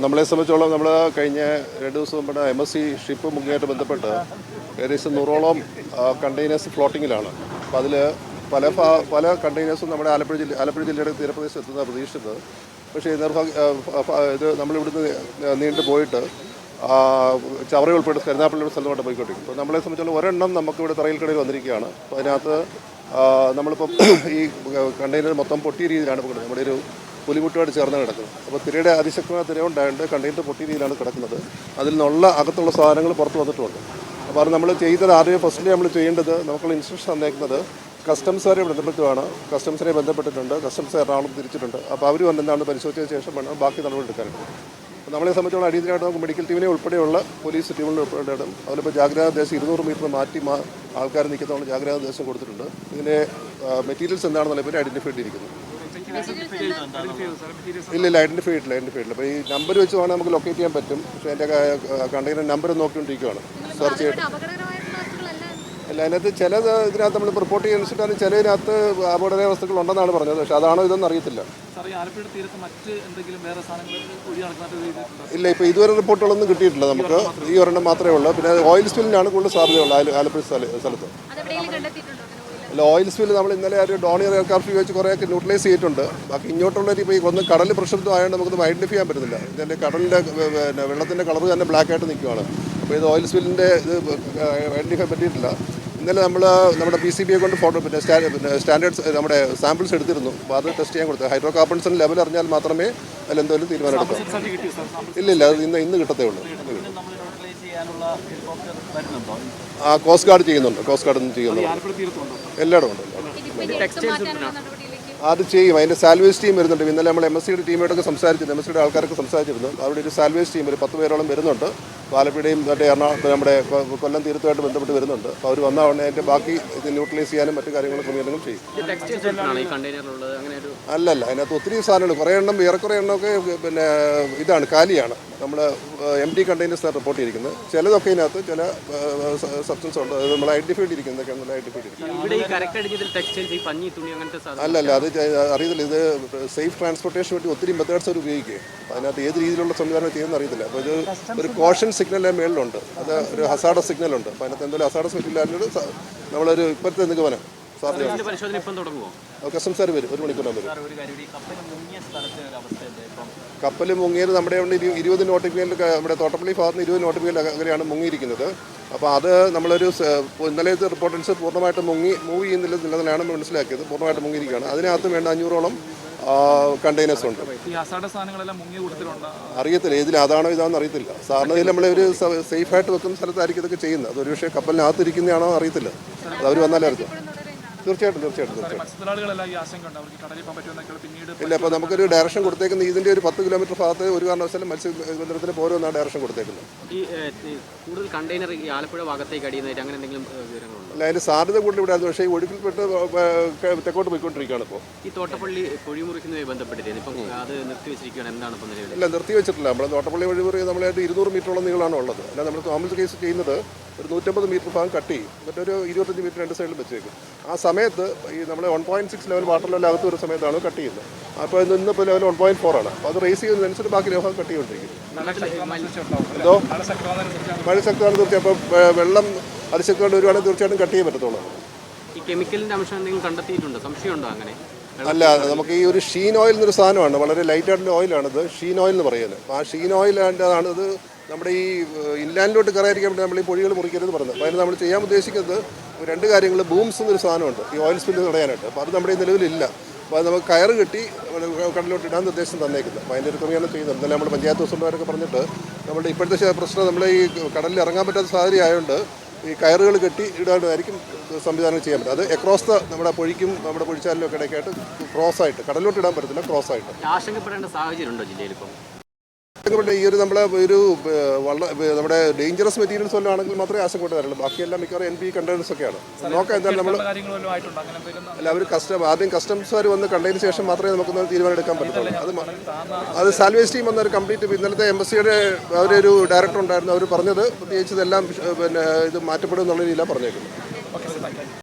നമ്മളെ സംബന്ധിച്ചോളം നമ്മൾ കഴിഞ്ഞ രണ്ട് ദിവസം നമ്മുടെ എം എസ് സി ഷിപ്പ് മുങ്ങിയായിട്ട് ബന്ധപ്പെട്ട് ഏകദേശം നൂറോളം കണ്ടെയ്നേഴ്സ് ഫ്ലോട്ടിങ്ങിലാണ് അപ്പോൾ അതിൽ പല പല കണ്ടെയ്നേഴ്സും നമ്മുടെ ആലപ്പുഴ ജില്ല ആലപ്പുഴ ജില്ലയുടെ തീരപ്രദേശത്ത് എത്തുന്ന പ്രതീക്ഷിച്ചത് പക്ഷേ നിർഭാഗ്യ ഇത് നമ്മളിവിടുന്ന് നീണ്ടു പോയിട്ട് ചവറ ഉൾപ്പെടെ കരുനാപ്പള്ളിയുടെ സ്ഥലത്തോട്ട് പോയിക്കൊണ്ടിരിക്കും അപ്പോൾ നമ്മളെ സംബന്ധിച്ചോളം ഒരെണ്ണം നമുക്കിവിടെ തറയിൽ കടയിൽ വന്നിരിക്കുകയാണ്. അപ്പോൾ അതിനകത്ത് നമ്മളിപ്പം ഈ കണ്ടെയ്നർ മൊത്തം പൊട്ടിയ രീതിയിലാണ് നമ്മുടെ ഒരു പുലിമുട്ടുമായിട്ട് ചേർന്ന് കിടക്കുന്നത് അപ്പോൾ തിരയുടെ അതിശക്തമായ തിര ഉണ്ടായതുകൊണ്ട് കണ്ടെയ്നർ പൊട്ടിയ രീതിയിലാണ് കിടക്കുന്നത്. അതിൽ നിന്നുള്ള അകത്തുള്ള സാധനങ്ങൾ പുറത്ത് വന്നിട്ടുണ്ട്. അപ്പോൾ അത് നമ്മൾ ചെയ്തത് ആദ്യം ഫസ്റ്റിൽ നമ്മൾ ചെയ്യേണ്ടത് നമുക്കുള്ള ഇൻസ്ട്രക്ഷൻ തന്നേക്കുന്നത് കസ്റ്റംസുകാരെ ബന്ധപ്പെട്ടുമാണ് കസ്റ്റംസിനെ ബന്ധപ്പെട്ടിട്ടുണ്ട്. കസ്റ്റംസ് എറണാകുളം തിരിച്ചിട്ടുണ്ട്. അപ്പോൾ അവർ വന്നെന്താണ് പരിശോധിച്ച ശേഷം വേണം ബാക്കി നടപടി എടുക്കാനുള്ളത് നമ്മളെ സംബന്ധിച്ചുള്ള അടിയന്തരമായിട്ട് നമുക്ക് മെഡിക്കൽ ടീമിനെ ഉൾപ്പെടെയുള്ള പോലീസ് ടീമുകളിൽ ഉൾപ്പെടെയിടും അതിലിപ്പോൾ ജാഗ്രതാ ദേശം ഇരുന്നൂറ് മീറ്റർ മാറ്റി ആൾക്കാർ നിൽക്കുന്നതുകൊണ്ട് ജാഗ്രതാ ദേശം കൊടുത്തിട്ടുണ്ട്. ഇതിന്റെ മെറ്റീരിയൽസ് എന്താണെന്നുള്ള പേര് ഐഡന്റിഫൈ ചെയ്തിരിക്കുന്നു. ഇല്ല ഇല്ല അതിന്റെ ചെയ്തിട്ടില്ല അതിന്റെ ചെയ്തിട്ടില്ല അപ്പോൾ ഈ നമ്പർ വെച്ച് വേണം നമുക്ക് ലൊക്കേറ്റ് ചെയ്യാൻ പറ്റും. പക്ഷേ എന്റെ കണ്ടെയ്നർ നമ്പർ നോക്കിക്കൊണ്ടിരിക്കുകയാണ് സെർച്ച് ചെയ്തിട്ട്. അല്ല അതിനകത്ത് ചില ഇതിനകത്ത് നമ്മൾ റിപ്പോർട്ട് ചെയ്യുന്നതിനനുസരിച്ചാണ് ചിലതിനകത്ത് അപകടകര വസ്തുക്കൾ ഉണ്ടെന്നാണ് പറഞ്ഞത്. പക്ഷേ അതാണോ ഇതൊന്നും അറിയത്തില്ല. ഇല്ല ഇപ്പോൾ ഇതുവരെ റിപ്പോർട്ടുകളൊന്നും കിട്ടിയിട്ടില്ല നമുക്ക്. ഈ ഒരെണ്ണം മാത്രമേ ഉള്ളൂ. പിന്നെ ഓയിൽ സ്പില്ലിനാണ് കൂടുതൽ സാധ്യതയുള്ളത് ആല- ആലപ്പുഴ സ്ഥലത്ത്. ഓയിൽ അല്ല ഓയിൽ സ്പില്ല് നമ്മൾ ഇന്നലെ ഒരു ഡോണിയർ എയർക്രാഫ്റ്റ് ഉപയോഗിച്ച് കുറേയൊക്കെ ന്യൂട്രലൈസ് ചെയ്തിട്ടുണ്ട്. ബാക്കി ഇങ്ങോട്ടുള്ള ഇപ്പോൾ ഈ ഒന്ന് കടൽ പ്രക്ഷുബ്ധമായതുകൊണ്ട് നമുക്കൊന്നും ഐഡന്റിഫൈ ചെയ്യാൻ പറ്റുന്നില്ല. ഇതിന്റെ കടലിന്റെ പിന്നെ വെള്ളത്തിന്റെ കളർ തന്നെ ബ്ലാക്ക് ആയിട്ട് നിൽക്കുകയാണ് അപ്പോൾ ഇത് ഓയിൽ സ്പില്ലിന്റെ ഇത് ഐഡന്റിഫൈ പറ്റിയിട്ടില്ല. ഇന്നലെ നമ്മൾ നമ്മുടെ പി സി ബിയെ കൊണ്ട് ഫോട്ടോ പിന്നെ സ്റ്റാ പിന്നെ സ്റ്റാൻഡേർഡ്സ് നമ്മുടെ സാമ്പിൾസ് എടുത്തിരുന്നു. അപ്പോൾ അത് ടെസ്റ്റ് ചെയ്യാൻ കൊടുത്തു. ഹൈഡ്രോ കാർബൺസിന്റെ ലെവൽ അറിഞ്ഞാൽ മാത്രമേ അതിൽ എന്തെങ്കിലും തീരുമാനം എടുക്കാം. സർട്ടി കിട്ടിയോ സാർ സാമ്പിൾ ഇല്ല ഇല്ല അത് ഇന്ന് ഇന്ന് കിട്ടത്തേ ഉള്ളൂ നമ്മൾ ന്യൂട്രലൈസ് ചെയ്യാനുള്ള ഹെലികോപ്റ്റർ വരുന്നുണ്ടോ ആ കോസ്റ്റ് ഗാർഡ് ചെയ്യുന്നുണ്ട്. കോസ്റ്റ് ഗാർഡ് ചെയ്യുന്നുണ്ട്. എല്ലായിടും ഉണ്ട്. അത് ചെയ്യും. അതിന്റെ സാൽവേജ് ടീം വരുന്നുണ്ട്. ഇന്നലെ നമ്മൾ എം എസ് സിയുടെ ടീമായിട്ടൊക്കെ സംസാരിച്ചിരുന്നു. എം എസ് സിയുടെ ആൾക്കാരൊക്കെ സംസാരിച്ചിരുന്നു. അവിടെ ഒരു സാൽവേജ് ടീം ഒരു പത്ത് പേരോളം വരുന്നുണ്ട്. ആലപ്പുഴയും മറ്റേ എറണാകുളം നമ്മുടെ കൊല്ലം തീരത്തുമായിട്ട് ബന്ധപ്പെട്ട് വരുന്നുണ്ട്. അപ്പോൾ അവർ വന്ന ഉടനെ അതിന്റെ ബാക്കി ഇത് ന്യൂട്രലൈസ് ചെയ്യാനും മറ്റു കാര്യങ്ങളും ക്രമീകരണങ്ങൾ ചെയ്യും. അല്ലല്ല. അതിനകത്ത് ഒത്തിരി സാധനങ്ങൾ. കുറേ എണ്ണം ഏറെക്കുറെ എണ്ണമൊക്കെ പിന്നെ ഇതാണ് കാലിയാണ്. നമ്മൾ എം ടി കണ്ടെയ്നേഴ്സ് റിപ്പോർട്ട് ചെയ്തിരിക്കുന്നത്. ചിലതൊക്കെ ഇതിനകത്ത് ചില സബ്സ്റ്റൻസ് ഉണ്ട്. നമ്മൾ ഐഡന്റിഫൈഡ് ഇരിക്കുന്നതൊക്കെ നമ്മൾ ഐഡന്റിഫൈഡ് സാധനം അല്ലല്ല. അത് അറിയത്തില്ല. ഇത് സേഫ് ട്രാൻസ്പോർട്ടേഷൻ വേണ്ടി ഒത്തിരി മെത്തേഡ്സ് അവർ ഉപയോഗിക്കുക അപ്പോൾ അതിനകത്ത് ഏത് രീതിയിലുള്ള സംവിധാനം ചെയ്യുമെന്ന് അറിയത്തില്ല. അപ്പോൾ ഇത് ഒരു കോഷൻ സിഗ്നൽ മേളിലുണ്ട്. അത് ഒരു ഹസാഡ സിഗ്നൽ ഉണ്ട്. അപ്പോൾ അതിനകത്ത് എന്തെങ്കിലും ഹസാഡ സിഗ്നൽ നമ്മളൊരു ഇപ്പോഴത്തെ നിഗമനം. പരിശോധന ഇപ്പം തുടങ്ങുമോ വരും. ഒരു വരും. കപ്പൽ മുങ്ങിയത് നമ്മുടെ ഉണ്ട് ഇരുപത് നോട്ടിഫിക്കലിൽ നമ്മുടെ തോട്ടപ്പള്ളി ഭാഗത്ത് ഇരുപത് നോട്ടിഫിക്കൽ അങ്ങനെയാണ് മുങ്ങിയിരിക്കുന്നത്. അപ്പോൾ അത് നമ്മളൊരു ഇന്നലെ റിപ്പോർട്ടൻസ് പൂർണമായിട്ട് മുങ്ങി മൂവ് ചെയ്യുന്നില്ല നിലനിലാണ് മനസ്സിലാക്കിയത്. പൂർണമായിട്ട് മുങ്ങിയിരിക്കുകയാണ്. അതിനകത്ത് വേണ്ട അഞ്ഞൂറോളം കണ്ടെയ്നേഴ്സ് ഉണ്ട്. അറിയത്തില്ല. ഇതിൽ അതാണോ ഇതാണെന്ന് അറിയത്തില്ല. സാറിന് ഇതിൽ നമ്മളൊരു ഒരു സേഫായിട്ട് വെക്കുന്ന സ്ഥലത്തായിരിക്കും ഇതൊക്കെ ചെയ്യുന്നത്. അതൊരു പക്ഷേ കപ്പലിനകത്തിരിക്കുന്നതാണോ അറിയത്തില്ല. അത് അവർ വന്നാലേ അറിയാം തീർച്ചയായിട്ടും തീർച്ചയായിട്ടും തീർച്ചയായിട്ടും. ഇല്ല അപ്പോൾ നമുക്കൊരു ഡയറക്ഷൻ കൊടുത്തേക്കുന്നത് ഇതിന്റെ ഒരു പത്ത് കിലോമീറ്റർ ഭാഗത്ത് ഒരു കാരണവശാലും മത്സ്യബന്ധനത്തിന് പോരുമെന്നാണ് ഡയറക്ഷൻ കൊടുത്തേക്കുന്നത്. ഈ കൂടുതൽ കണ്ടെയ്നർ ഈ ആലപ്പുഴ ഭാഗത്തേക്ക് അടിയുന്നതായിട്ട് അങ്ങനെ എന്തെങ്കിലും വിവരങ്ങളുണ്ടോ? അല്ല അതിന്റെ സാധ്യത കൂടുതൽ ഇവിടെ ആയിരുന്നു. പക്ഷേ ഈ ഒഴുക്കിൽപ്പെട്ട് തെക്കോട്ട് പോയിക്കൊണ്ടിരിക്കുകയാണ് ഇപ്പോൾ ഈ തോട്ടപ്പള്ളി കുഴിമുറിക്കുന്നതുമായി ബന്ധപ്പെട്ടിരുന്നു ഇപ്പം അത് നിർത്തിവെച്ചിരിക്കുകയാണ്. എന്താണ് ഇപ്പം നിലവിൽ ഇല്ല നിർത്തി വെച്ചിട്ടില്ല നമ്മൾ തോട്ടപ്പള്ളി വഴിമുറി നമ്മളായിട്ട് ഇരുന്നൂറ് മീറ്ററോളം നീളമാണ് ഉള്ളത്. അല്ല നമ്മൾ തോമസ് കേസ് ചെയ്യുന്നത് ഒരു നൂറ്റമ്പത് മീറ്റർ ഭാഗം കട്ട് ചെയ്യും. മറ്റൊരു ഇരുപത്തഞ്ച് മീറ്റർ രണ്ട് സൈഡിൽ വെച്ചേക്കും. ആ സമയത്ത് ഈ നമ്മൾ one point six level water level അകത്ത് ഒരു സമയത്താണ് കട്ട് ചെയ്യുന്നത്. അപ്പോൾ ഇത് ഇന്നിപ്പോൾ ലെവൽ വൺ പോയിന്റ് ഫോർ ആണ്. അപ്പോൾ അത് റേസ് ചെയ്യുന്നതനുസരിച്ച് ബാക്കി ലോഹം കട്ട് ചെയ്തുകൊണ്ടിരിക്കും. എന്തോ? മഴ ശക്തമാണ് തീർച്ചയായും അപ്പോൾ വെള്ളം അതിശക്തമായിട്ട് വരുവാണെങ്കിൽ തീർച്ചയായിട്ടും കട്ട് ചെയ്യാൻ പറ്റത്തുള്ളൂ. ഈ കെമിക്കലിന്റെ അംശം എന്തെങ്കിലും കണ്ടെത്തിയിട്ടുണ്ടോ? സംശയമുണ്ടോ അങ്ങനെ? അല്ല നമുക്ക് ഈ ഒരു ഷീൻ ഓയിൽ എന്നൊരു സാധനമാണ്. വളരെ ലൈറ്റ് ആയിട്ടുള്ള ഓയിലാണിത് ഷീൻ ഓയിൽ എന്ന് പറയുന്നത്. ആ ഷീൻ ഓയിലാണ്ട് ആണ് ഇത് നമ്മുടെ ഈ ഇൻലാൻഡിലോട്ട് കയറാതിരിക്കാൻ വേണ്ടി നമ്മൾ ഈ പൊഴികൾ മുറിക്കരുത് പറഞ്ഞത്. അപ്പോൾ അതിന് നമ്മൾ ചെയ്യാൻ ഉദ്ദേശിക്കുന്നത് രണ്ട് കാര്യങ്ങൾ. ബൂംസ് എന്നൊരു സാധനമുണ്ട്. ഈ ഓയിൽ സ്പില്ല് തടയാനായിട്ട്. അപ്പോൾ അത് നമ്മുടെ ഈ നിലവിലില്ല. അപ്പോൾ അത് നമുക്ക് കയറ് കെട്ടി കടലിലോട്ട് ഇടാൻ നിർദ്ദേശം തന്നേക്കുന്നത്. അപ്പോൾ അതിന്റെ ഒരു ക്രമീകരണം ചെയ്യുന്നത്. എന്നാലും നമ്മൾ പഞ്ചായത്ത് പ്രസിഡന്റുമാരൊക്കെ പറഞ്ഞിട്ട് നമ്മുടെ ഇപ്പോഴത്തെ പ്രശ്നം നമ്മൾ ഈ കടലിൽ ഇറങ്ങാൻ പറ്റാത്ത സാഹചര്യം ആയതുകൊണ്ട് ഈ കയറുകൾ കെട്ടി ഇടാനായിരിക്കും സംവിധാനം ചെയ്യാൻ പറ്റും. അത് എക്രോസ് ദ നമ്മുടെ പൊഴിക്കും നമ്മുടെ പൊഴിച്ചാലിനും ഇടയ്ക്കായിട്ട് ക്രോസ് ആയിട്ട്. കടലിലോട്ട് ഇടാൻ പറ്റത്തില്ല ക്രോസ് ആയിട്ട്. ആശങ്കപ്പെടേണ്ട സാഹചര്യം ഉണ്ടോ ജില്ലയിൽ ഇപ്പം? ആശങ്കപ്പെട്ട് ഈ ഒരു നമ്മളെ ഒരു വളരെ നമ്മുടെ ഡേഞ്ചറസ് മെറ്റീരിയൽസ് വല്ലതും ആണെങ്കിൽ മാത്രമേ ആശങ്കപ്പെട്ട് തരുള്ളൂ ബാക്കിയെല്ലാം മിക്കവാറും എൻ പി കണ്ടെയ്നേഴ്സ് ഒക്കെയാണ്. നോക്കാം എന്തായാലും നമ്മൾ അല്ല അവർ കസ്റ്റം ആദ്യം കസ്റ്റംസുകാർ വന്ന് കണ്ടതിന് ശേഷം മാത്രമേ നമുക്ക് തീരുമാനം എടുക്കാൻ പറ്റുള്ളൂ അത് അത് സാൽവേസ് ടീം വന്നൊരു കംപ്ലീറ്റ് ഇന്നലത്തെ എംബസിയുടെ അവരൊരു ഡയറക്ടർ ഉണ്ടായിരുന്നു. അവർ പറഞ്ഞത് പ്രത്യേകിച്ച് ഇതെല്ലാം പിന്നെ ഇത് മാറ്റപ്പെടും എന്നുള്ള രീതിയിലാണ് പറഞ്ഞേക്കുന്നത്.